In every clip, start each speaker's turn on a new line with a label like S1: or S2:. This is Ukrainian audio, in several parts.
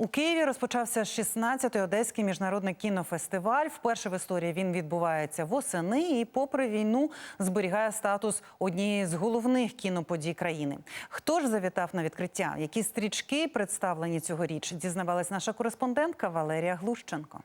S1: У Києві розпочався 16-й одеський міжнародний кінофестиваль. Вперше в історії він відбувається восени і, попри війну, зберігає статус однієї з головних кіноподій країни. Хто ж завітав на відкриття? Які стрічки представлені цьогоріч? Дізнавалась наша кореспондентка Валерія Глущенко.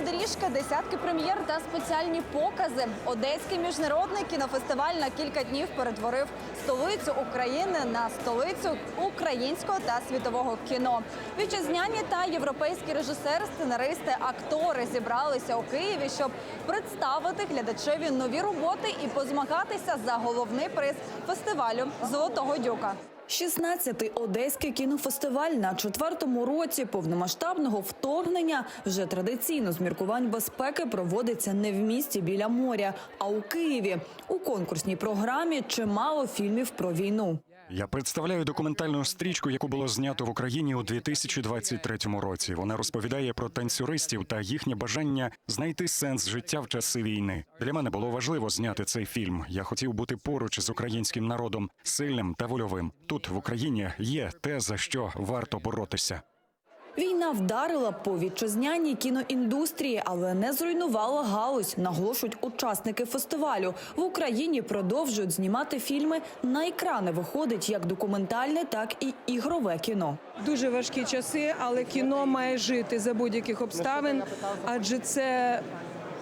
S2: Доріжка, десятки прем'єр та спеціальні покази. Одеський міжнародний кінофестиваль на кілька днів перетворив столицю України на столицю українського та світового кіно. Вітчизняні та європейські режисери, сценаристи, актори зібралися у Києві, щоб представити глядачеві нові роботи і позмагатися за головний приз фестивалю Золотого дюка. 16-й одеський кінофестиваль на четвертому році повномасштабного вторгнення вже традиційно з міркувань безпеки проводиться не в місті біля моря, а у Києві. У конкурсній програмі чимало фільмів про війну.
S3: Я представляю документальну стрічку, яку було знято в Україні у 2023 році. Вона розповідає про танцюристів та їхнє бажання знайти сенс життя в часи війни. Для мене було важливо зняти цей фільм. Я хотів бути поруч з українським народом, сильним та вольовим. Тут в Україні є те, за що варто боротися.
S2: Війна вдарила по вітчизняній кіноіндустрії, але не зруйнувала галузь, наголошують учасники фестивалю. В Україні продовжують знімати фільми. На екрани виходить як документальне, так і ігрове кіно.
S4: Дуже важкі часи, але кіно має жити за будь-яких обставин, адже це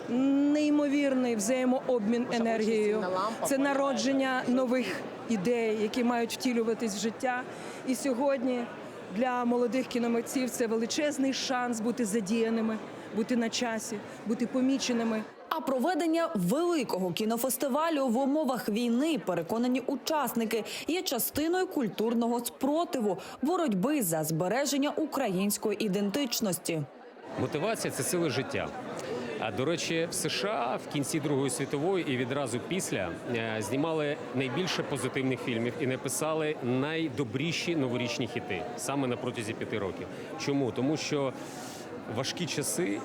S4: неймовірний взаємообмін енергією. Це народження нових ідей, які мають втілюватись в життя. І сьогодні для молодих кіномитців це величезний шанс бути задіяними, бути на часі, бути поміченими.
S2: А проведення великого кінофестивалю в умовах війни, переконані учасники, є частиною культурного спротиву, боротьби за збереження української ідентичності.
S5: Мотивація це сила життя. А до речі, в США в кінці Другої світової і відразу після е, знімали найбільше позитивних фільмів і написали найдобріші новорічні хіти саме на протязі п'яти років. Чому? Тому що важкі часи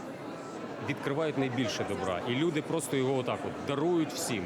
S5: відкривають найбільше добра, і люди просто його отак от дарують всім.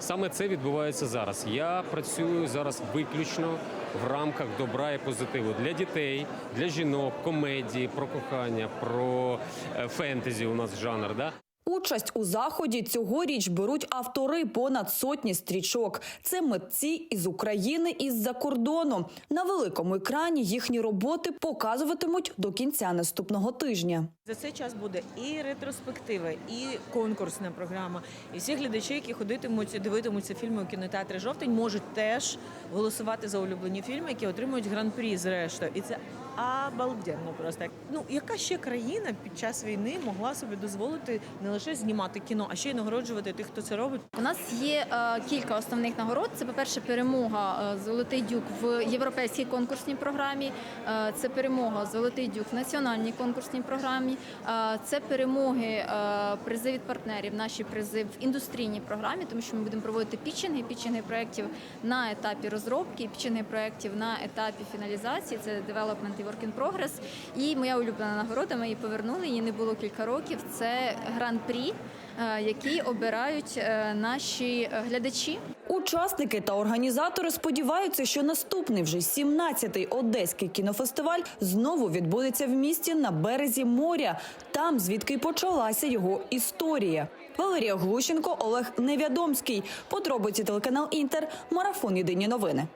S5: Саме це відбувається зараз. Я працюю зараз виключно в рамках добра і позитиву для дітей, для жінок, комедії, про кохання, про е, фентезі. У нас жанр. Да?
S2: Участь у заході цьогоріч беруть автори понад сотні стрічок. Це митці із України і з-за кордону. На великому екрані їхні роботи показуватимуть до кінця наступного тижня.
S6: За цей час буде і ретроспектива, і конкурсна програма. І всі глядачі, які ходитимуть, дивитимуться фільми у кінотеатрі жовтень, можуть теж голосувати за улюблені фільми, які отримують гран-прі зрештою. І це обалденно просто. Ну яка ще країна під час війни могла собі дозволити не лише знімати кіно, а ще й нагороджувати тих, хто це робить?
S7: У нас є е, кілька основних нагород. Це, по-перше, перемога е, Золотий дюк в європейській конкурсній програмі. Е, це перемога Золотий дюк в національній конкурсній програмі. Е, це перемоги е, призи від партнерів, наші призи в індустрійній програмі, тому що ми будемо проводити пітчинги, пітчинги проєктів на етапі розробки, і пітчинги проєктів на етапі фіналізації. Це development і work in progress. І моя улюблена нагорода. Ми її повернули. Її не було кілька років. Це гран-прі, е, який обирають е, наші е, глядачі.
S2: Учасники та організатори сподіваються, що наступний вже 17-й одеський кінофестиваль знову відбудеться в місті на березі моря, там звідки почалася його історія. Валерія Глущенко, Олег Невядомський. Подробиці телеканал Інтер. Марафон Єдині новини.